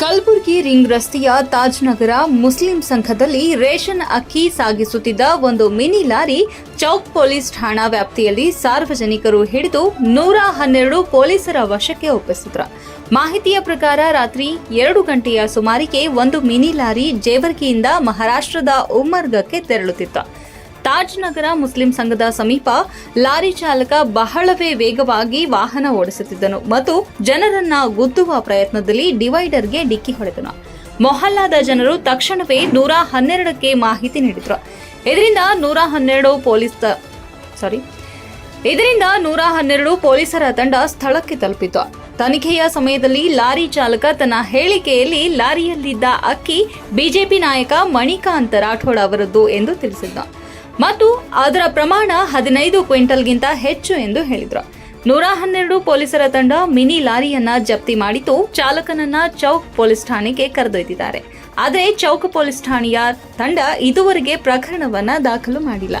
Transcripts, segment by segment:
Kalaburagi ring ರಸ್ತೆಯ Taj Nagar Muslim ಸಂಘದಲ್ಲಿ ration ಅಕ್ಕಿ ಸಾಗಿಸುತ್ತಿದ್ದ ಒಂದು ಮಿನಿ ಲಾರಿ ಚೌಕ್ ಪೊಲೀಸ್ ಠಾಣಾ ವ್ಯಾಪ್ತಿಯಲ್ಲಿ ಸಾರ್ವಜನಿಕರು ಹಿಡಿದು ನೂರ ಹನ್ನೆರಡು ಪೊಲೀಸರ ವಶಕ್ಕೆ ಒಪ್ಪಿಸಿದ್ರು. ಮಾಹಿತಿಯ ಪ್ರಕಾರ ರಾತ್ರಿ ಎರಡು ಗಂಟೆಯ ಸುಮಾರಿಗೆ ಒಂದು ಮಿನಿ ಲಾರಿ ಜೇವರ್ಗಿಯಿಂದ ಮಹಾರಾಷ್ಟ್ರದ ಉಮ್ಮರ್ಗಕ್ಕೆ ತೆರಳುತ್ತಿತ್ತು. ತಾಜ್ ನಗರ ಮುಸ್ಲಿಂ ಸಂಘದ ಸಮೀಪ ಲಾರಿ ಚಾಲಕ ಬಹಳವೇ ವೇಗವಾಗಿ ವಾಹನ ಓಡಿಸುತ್ತಿದ್ದನು ಮತ್ತು ಜನರನ್ನ ಗುದ್ದುವ ಪ್ರಯತ್ನದಲ್ಲಿ ಡಿವೈಡರ್ಗೆ ಡಿಕ್ಕಿ ಹೊಡೆದನು. ಮೊಹಲ್ಲಾದ ಜನರು ತಕ್ಷಣವೇ ನೂರ ಹನ್ನೆರಡಕ್ಕೆ ಮಾಹಿತಿ ನೀಡಿದರು. ಇದರಿಂದ ನೂರ ಹನ್ನೆರಡು ಪೊಲೀಸ್ ಸಾರಿ ಇದರಿಂದ ನೂರ ಹನ್ನೆರಡು ಪೊಲೀಸರ ತಂಡ ಸ್ಥಳಕ್ಕೆ ತಲುಪಿತು. ತನಿಖೆಯ ಸಮಯದಲ್ಲಿ ಲಾರಿ ಚಾಲಕ ತನ್ನ ಹೇಳಿಕೆಯಲ್ಲಿ ಲಾರಿಯಲ್ಲಿದ್ದ ಅಕ್ಕಿ ಬಿಜೆಪಿ ನಾಯಕ ಮಣಿಕಾಂತ್ ರಾಠೋಡ್ ಅವರದ್ದು ಎಂದು ತಿಳಿಸಿದ್ದ. ಮತ್ತು ಅದರ ಪ್ರಮಾಣ ಹದಿನೈದು ಕ್ವಿಂಟಲ್ಗಿಂತ ಹೆಚ್ಚು ಎಂದು ಹೇಳಿದ್ರು. ನೂರ ಹನ್ನೆರಡು ಪೊಲೀಸರ ತಂಡ ಮಿನಿ ಲಾರಿಯನ್ನ ಜಪ್ತಿ ಮಾಡಿದ್ದು ಚಾಲಕನನ್ನ ಚೌಕ್ ಪೊಲೀಸ್ ಠಾಣೆಗೆ ಕರೆದೊಯ್ದಿದ್ದಾರೆ. ಆದರೆ ಚೌಕ್ ಪೊಲೀಸ್ ಠಾಣೆಯ ತಂಡ ಇದುವರೆಗೆ ಪ್ರಕರಣವನ್ನ ದಾಖಲು ಮಾಡಿಲ್ಲ.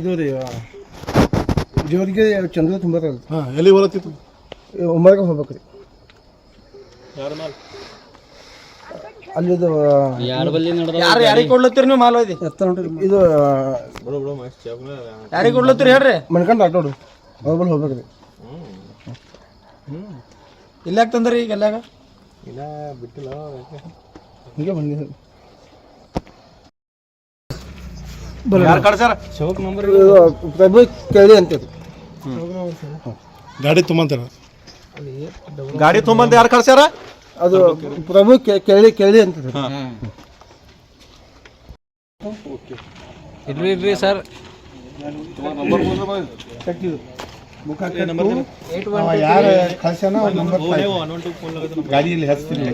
ಇದು ರೀ ಜೋರಿಗೆ ಚಂದ್ರ ತುಂಬ ಹಾಂ ಎಲ್ಲಿ ಬರತ್ತಿತ್ತು ಹೋಗ್ಬೇಕು ರೀ. ಅಲ್ಲಿದು ಯಾರು ಯಾರಿಗೆ ಕೊಡ್ಲತ್ತೀರಿ ನೀವು ಮಾಲ್ ಒಯ್ದಿ ಎತ್ತ ನೋಡ್ರಿ ಇದು ಯಾರಿಗೆ ಕೊಡ್ಲತ್ತೀರಿ ಹೇಳ್ರಿ? ಮಣ್ಕಂಡು ಆಟೋಡು ಅವ್ರ ಬಳಿ ಹೋಗ್ಬೇಕು ರೀ ಇಲ್ಲಾಕ ತಂದ್ರಿ ಈಗ ಎಲ್ಲಾಗ ಹಿಂಗೆ ಬಂದಿದೆ. ಯಾರು ಕಳ್ಸಾರ ಇದು ಪ್ರಭು ಕೇಳಿ ಅಂತೇಳಿ ಗಾಡಿ ತುಂಬಂತಾರ ಗಾಡಿ ತುಂಬಂತ ಯಾರು ಕಳ್ಸ್ಯಾರ ಅದು ಪ್ರಭು ಕೇ- ಕೇಳಿ ಕೇಳಿ ಅಂತ ಇಲ್ರಿ ಇಲ್ರಿ ಸರ್. ಯಾರು ಕಳ್ಸ್ಯಾನ ಅವ್ರ ನಂಬರ್ ಗಾಡಿಯಲ್ಲಿ ಹಚ್ತೀನಿ.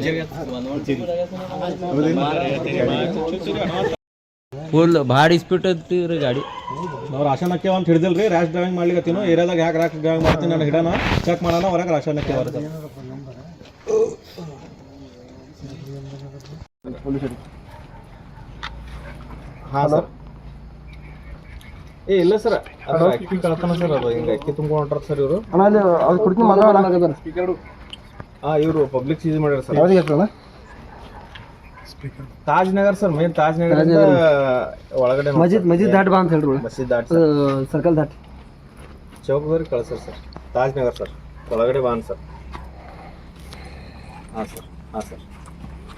ಫುಲ್ ಭಾಳ ಇಸ್ಪಿಟ್ ಐತ್ರಿ ಗಾಡಿ. ನಾವು ರಾಶನ್ ಅಕ್ಕಿ ಅಂತ ಹಿಡಿದಿಲ್ರಿ ರ್ಯಾಶ್ ಡ್ರೈವಿಂಗ್ ಮಾಡ್ಲಿಕ್ಕೆ ಏರಿಯಾದಾಗ ಯಾಕೆ ರ್ಯಾಶ್ ಡ್ರೈವಿಂಗ್ ಮಾಡ್ತೀನಿ? ನಾನು ಹಿಡೋಣ ಚೆಕ್ ಮಾಡೋಣ ಹೊರಗೆ ರಾಶನ್ ಅಕ್ಕಿ ಹಾಂ ಸರ್ ಏ ಇಲ್ಲ ಸರ್. ಅದು ಅಕ್ಕಿ ಕಳ್ತಾನ ಸರ್ ಅದು. ಹಿಂಗೆ ಅಕ್ಕಿ ತುಂಬ್ಕೊಂಡು ಹೊಂಟಾರ ಸರ್ ಇವರು. ಅಣ್ಣ ಅಲ್ಲಿ ಅದು ಕುಡ್ತೀನಿ ಮಗ ಹಾಂ ಇವರು ಪಬ್ಲಿಕ್ ಸೀಸ್ ಮಾಡ್ಯಾರ ಸರ್. ಯಾವ್ದು ಹೇಳ್ತಾನ ತಾಜ್ ನಗರ್ ಸರ್ ಮೇನ್ ತಾಜ್ ನಗರ್ ಒಳಗಡೆ ಮಜೀದ್ ಮಜಿದ್ ಮಜಿದ್ ದಾಟ್ ಬಾ ಅಂತ ಹೇಳಿ ಮಸೀದ್ ದಾಟ್ ಸರ್. ಸರ್ಕಲ್ ದಾಟ್. ಚೌಕದವ್ರಿಗೆ ಕಳ್ಸರ್ ಸರ್ ತಾಜ್ ನಗರ್ ಸರ್. ಒಳಗಡೆ ಬಾನ್ ಸರ್. ಹಾಂ ಸರ್ ಹಾಂ ಸರ್.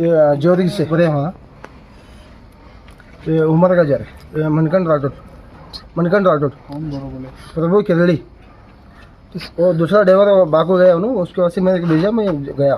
ये जोरी से पूरे वहाँ ये उमर का जर ये मनकंड राठौड़ मनकंड राठौड़ प्रभु केरली वो दूसरा ड्राइवर बाकू गया उन्होंने उसके वजह से मैंने भेजा मैं गया